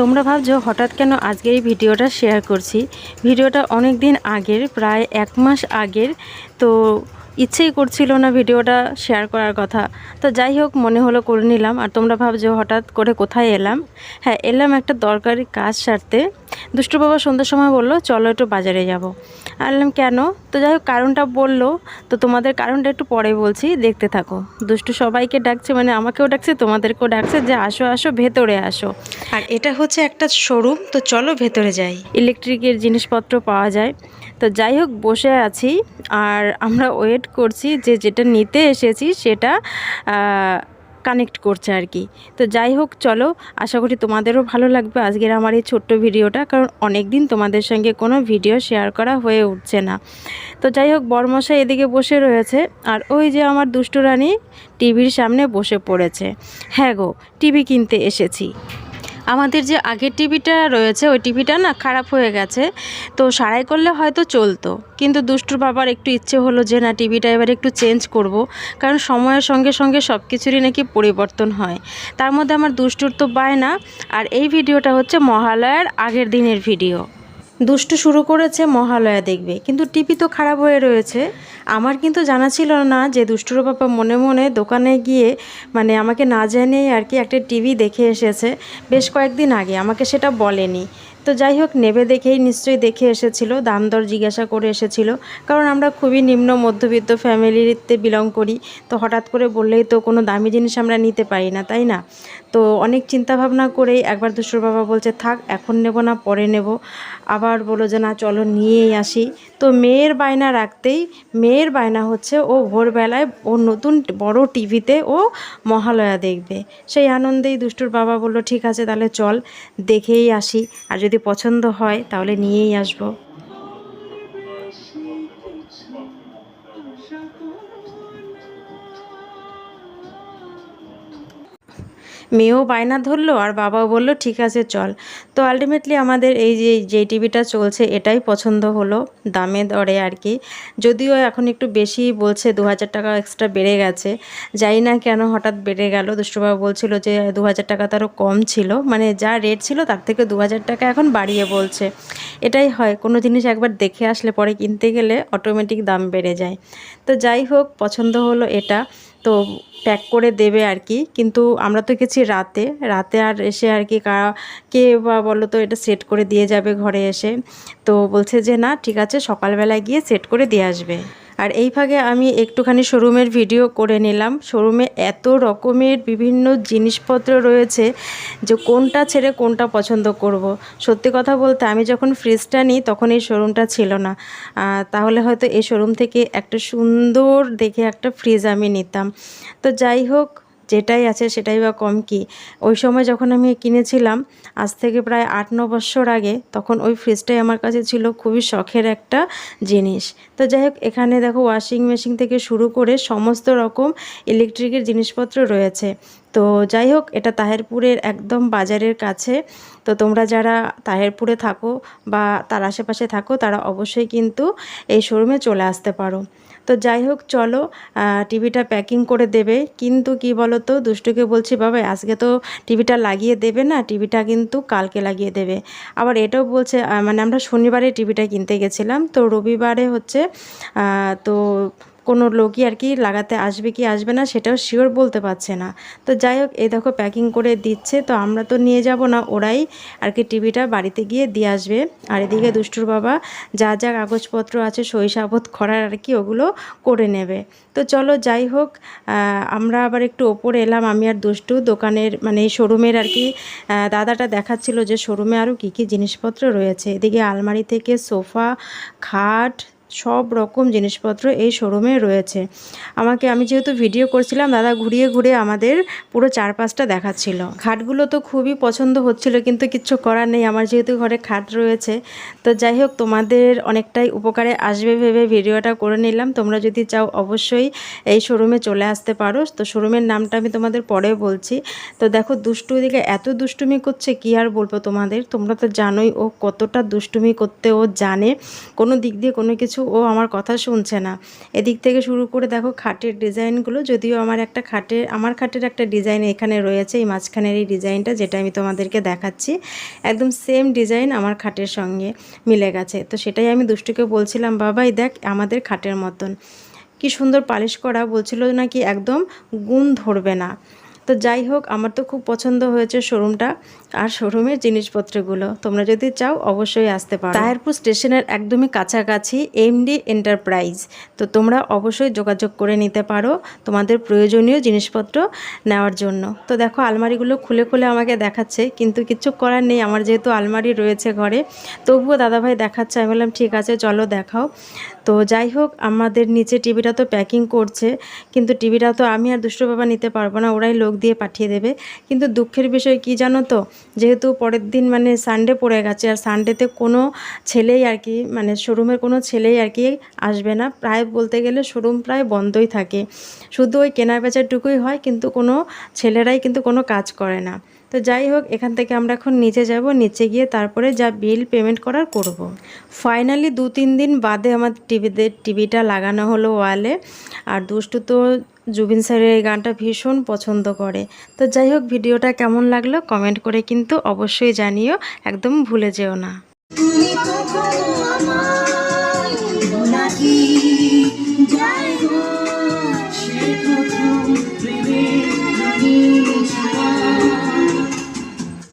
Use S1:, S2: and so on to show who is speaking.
S1: তোমরা ভাবছ হঠাৎ কেন আজকে এই ভিডিওটা শেয়ার করছি? ভিডিওটা অনেক দিন আগের, প্রায় এক মাস আগের। তো ইচ্ছেই করছিল না ভিডিওটা শেয়ার করার কথা। তো যাই হোক মনে হলো করে নিলাম। আর তোমরা ভাবছ হঠাৎ করে কোথায় এলাম? হ্যাঁ এলাম একটা দরকারি কাজ সারতে। দুষ্টু বাবা সন্ধ্যার সময় বলল চলো একটু বাজারে যাব। আনলাম কেন? তো যাই হোক কারণটা বলল। তো তোমাদের কারণটা একটু পরে বলছি দেখতে থাকো। দুষ্টু সবাইকে ডাকছে মানে আমাকেও ডাকছে তোমাদেরকেও ডাকছে যে আসো আসো ভেতরে আসো। আর এটা হচ্ছে একটা শোরুম তো চলো ভেতরে যাই। ইলেকট্রিকের জিনিসপত্র পাওয়া যায়। তো যাই হোক, বসে আছি। আর আমরা ওয়েট করছি যে যেটা নিতে এসেছি সেটা কানেক্ট করছে আর কি। তো যাই হোক, চলো, আশা করি তোমাদেরও ভালো লাগবে আজকের আমার এই ছোট্ট ভিডিওটা, কারণ অনেক দিন তোমাদের সঙ্গে কোনো ভিডিও শেয়ার করা হয়ে উঠছে না। তো যাই হোক, বরমশাই এদিকে বসে রয়েছে, আর ওই যে আমার দুষ্টু রানী টিভির সামনে বসে পড়েছে। হ্যাঁ গো, টিভি কিনতে এসেছি। আমাদের যে আগের টিভিটা রয়েছে, ওই টিভিটা না খারাপ হয়ে গেছে। তো সারাই করলে হয়তো চলতো। কিন্তু দুষ্টুর বাবার একটু ইচ্ছে হলো যে, না, টিভিটা এবার একটু চেঞ্জ করব। কারণ সময়ের সঙ্গে সঙ্গে সব কিছুরই নাকি পরিবর্তন হয়। তার মধ্যে আমার দুষ্টুর তো পায় না আর এই ভিডিওটা হচ্ছে মহালয়ার আগের দিনের ভিডিও। দুষ্টু শুরু করেছে মহালয়া দেখবে। কিন্তু টিভি তো খারাপ হয়ে রয়েছে। আমার কিন্তু জানা ছিল না যে দুষ্টুর বাবা মনে মনে দোকানে গিয়ে মানে আমাকে না জানিয়ে আর কি একটা টিভি দেখে এসেছে বেশ কয়েকদিন আগে। আমাকে সেটা বলেনি। তো যাই হোক, নেবে দেখেই নিশ্চয়ই দেখে এসেছিল, দাম দর জিজ্ঞাসা করে এসেছিল। কারণ আমরা খুবই নিম্ন মধ্যবিত্ত ফ্যামিলিতে বিলং করি। তো হঠাৎ করে বললেই তো কোনো দামি জিনিস আমরা নিতে পারি না, তাই না? তো অনেক চিন্তা ভাবনা করেই একবার দুষ্টুর বাবা বলছে, থাক, এখন নেব না, পরে নেব। আবার বলো যে, না, চলো নিয়েই আসি। তো মেয়ের বায়না রাখতেই, মেয়ের বায়না হচ্ছে ও ভোরবেলায় ও নতুন বড় টিভিতে ও মহালয়া দেখবে। সেই আনন্দেই দুষ্টুর বাবা বলল, ঠিক আছে, তাহলে চল, দেখেই আসি। আর যদি পছন্দ হয়, তাহলে নিয়েই আসব। মেয়েও বায়না ধরলো আর বাবাও বলল, ঠিক আছে, চল। তো আলটিমেটলি আমাদের এই যে যে টিভিটা চলছে, এটাই পছন্দ হলো, দামে দরে আর কি। যদিও এখন একটু বেশি বলছে দু হাজার টাকা এক্সট্রা বেড়ে গেছে। জানি না কেন হঠাৎ বেড়ে গেল। দুষ্টবাবু বলছিল যে দু হাজার টাকা তারও কম ছিল। মানে যা রেট ছিল, তার থেকে দু হাজার টাকা এখন বাড়িয়ে বলছে। এটাই হয়, কোনো জিনিস একবার দেখে আসলে পরে কিনতে গেলে অটোমেটিক দাম বেড়ে যায়। তো যাই হোক, পছন্দ হলো এটা। তো প্যাক করে দেবে আর কি। কিন্তু আমরা তো গেছি রাতে। রাতে আর এসে আর কি কা বা বলো তো এটা সেট করে দিয়ে যাবে ঘরে এসে। তো বলছে যে, না, ঠিক আছে, সকালবেলায় গিয়ে সেট করে দিয়ে আসবে। আর এই ভাগে আমি একটুখানি শোরুমের ভিডিও করে নিলাম। শোরুমে এত রকমের বিভিন্ন জিনিসপত্র রয়েছে যে কোনটা ছেড়ে কোনটা পছন্দ করব। সত্যি কথা বলতে আমি যখন ফ্রিজটা নিই তখন এই শোরুমটা ছিল না। তাহলে হয়তো এই শোরুম থেকে একটা সুন্দর দেখে একটা ফ্রিজ আমি নিতাম। তো যাই হোক যেটাই আছে সেটাই বা কম কি? ওই সময় যখন আমি কিনেছিলাম, আজ থেকে প্রায় আট ন বছর আগে, তখন ওই ফ্রিজটাই আমার কাছে ছিল খুবই শখের একটা জিনিস। তো যাই হোক, এখানে দেখো ওয়াশিং মেশিন থেকে শুরু করে সমস্ত রকম ইলেকট্রিকের জিনিসপত্র রয়েছে। তো যাই হোক, এটা তাহেরপুরের একদম বাজারের কাছে। তো তোমরা যারা তাহেরপুরে থাকো বা তার আশেপাশে থাকো, তারা অবশ্যই কিন্তু এই শোরুমে চলে আসতে পারো। তো যাই হোক, চলো টিভিটা প্যাকিং করে দেবে। কিন্তু কি বলো তো দুষ্টুকে বলছি, বাবা, আজকে তো টিভিটা লাগিয়ে দেবে না, টিভিটা কিন্তু কালকে লাগিয়ে দেবে। আবার এটাও বলছে মানে আমরা শনিবারে টিভিটা কিনতে গেছিলাম। তো রবিবারে হচ্ছে তো কোনো লোকই আর কি লাগাতে আসবে কি আসবে না সেটাও শিওর বলতে পারছে না। তো যাই হোক, এই দেখো প্যাকিং করে দিচ্ছে, তো আমরা তো নিয়ে যাব না, ওরাই আর কি টিভিটা বাড়িতে গিয়ে দিয়ে আসবে। আর এদিকে দুষ্টুর বাবা যা যা কাগজপত্র আছে সাবত করার আর কি ওগুলো করে নেবে। তো চলো যাই হোক আমরা আবার একটু ওপরে এলাম, আমি আর দুষ্টু দোকানের মানে শোরুমের আর কি দাদাটা দেখাচ্ছিল যে শোরুমে আরও কী কী জিনিসপত্র রয়েছে। এদিকে আলমারি থেকে সোফা, খাট সব রকম জিনিসপত্র এই শোরুমে রয়েছে। আমাকে আমি যেহেতু ভিডিও করছিলাম, দাদা ঘুরিয়ে ঘুরিয়ে আমাদের পুরো চারপাশটা দেখাচ্ছিল। খাটগুলো তো খুবই পছন্দ হচ্ছিল, কিন্তু কিচ্ছু করার নেই। আমার যেহেতু ঘরে খাট রয়েছে, তো যাই হোক, তোমাদের অনেকটাই উপকারে আসবে ভেবে ভিডিওটা করে নিলাম। তোমরা যদি চাও, অবশ্যই এই শোরুমে চলে আসতে পারো। তো শোরুমের নামটা আমি তোমাদের পরে বলছি। তো দেখো, দুষ্টু দিকে এত দুষ্টুমি করছে, কি আর বলব তোমাদের? তোমরা তো জানোই ও কতটা দুষ্টুমি করতে ও জানে। কোনো দিক দিয়ে কোনো কিছু কিছু ও আমার কথা শুনছে না। এদিক থেকে শুরু করে দেখো খাটের ডিজাইনগুলো, যদিও আমার একটা খাটের, আমার খাটের একটা ডিজাইন এখানে রয়েছে, এই মাঝখানের এই ডিজাইনটা যেটা আমি তোমাদেরকে দেখাচ্ছি। একদম সেম ডিজাইন আমার খাটের সঙ্গে মিলে গেছে। তো সেটাই আমি দুষ্টুকে বলছিলাম, বাবাই দেখ আমাদের খাটের মতন। কি সুন্দর পালিশ করা বলছিল নাকি একদম গুণ ধরবে না। তো যাই হোক, আমার তো খুব পছন্দ হয়েছে শোরুমটা আর শোরুমের জিনিসপত্রগুলো। তোমরা যদি চাও, অবশ্যই আসতে পারো। তাহেরপুর স্টেশনের একদমই কাছাকাছি এমডি এন্টারপ্রাইজ। তো তোমরা অবশ্যই যোগাযোগ করে নিতে পারো তোমাদের প্রয়োজনীয় জিনিসপত্র নেওয়ার জন্য। তো দেখো, আলমারিগুলো খুলে খুলে আমাকে দেখাচ্ছে, কিন্তু কিছু করার নেই। আমার যেহেতু আলমারি রয়েছে ঘরে, তবুও দাদাভাই দেখাচ্ছে। আমি বললাম, ঠিক আছে, চলো দেখাও। তো যাই হোক, আমাদের নিচে টিভিটা তো প্যাকিং করছে, কিন্তু টিভিটা তো আমি আর দুষ্টু বাবা নিতে পারব না, ওরাই লোক দিয়ে পাঠিয়ে দেবে। কিন্তু দুঃখের বিষয় কি জানো তো, যেহেতু পরের দিন মানে সানডে পড়ে গেছে, আর সানডেতে কোনো ছেলেই আর কি মানে শোরুমের কোনো ছেলেই আর কি আসবে না। প্রায় বলতে গেলে শোরুম প্রায় বন্ধই থাকে। শুধু ওই কেনা বেচারটুকুই হয়, কিন্তু কোনো ছেলেরাই কিন্তু কোনো কাজ করে না। তো যাই হোক, এখান থেকে আমরা এখন নিচে যাব। নিচে গিয়ে তারপরে যা বিল পেমেন্ট করার করব। ফাইনালি দু তিন দিন বাদে আমার টিভিতে টিভিটা লাগানো হলো ওয়ালে আর দুষ্টু তো জুবিন স্যারের এই গানটা ভীষণ পছন্দ করে। তো যাই হোক, ভিডিওটা কেমন লাগল কমেন্ট করে কিন্তু অবশ্যই জানিও। একদম ভুলে যেও না।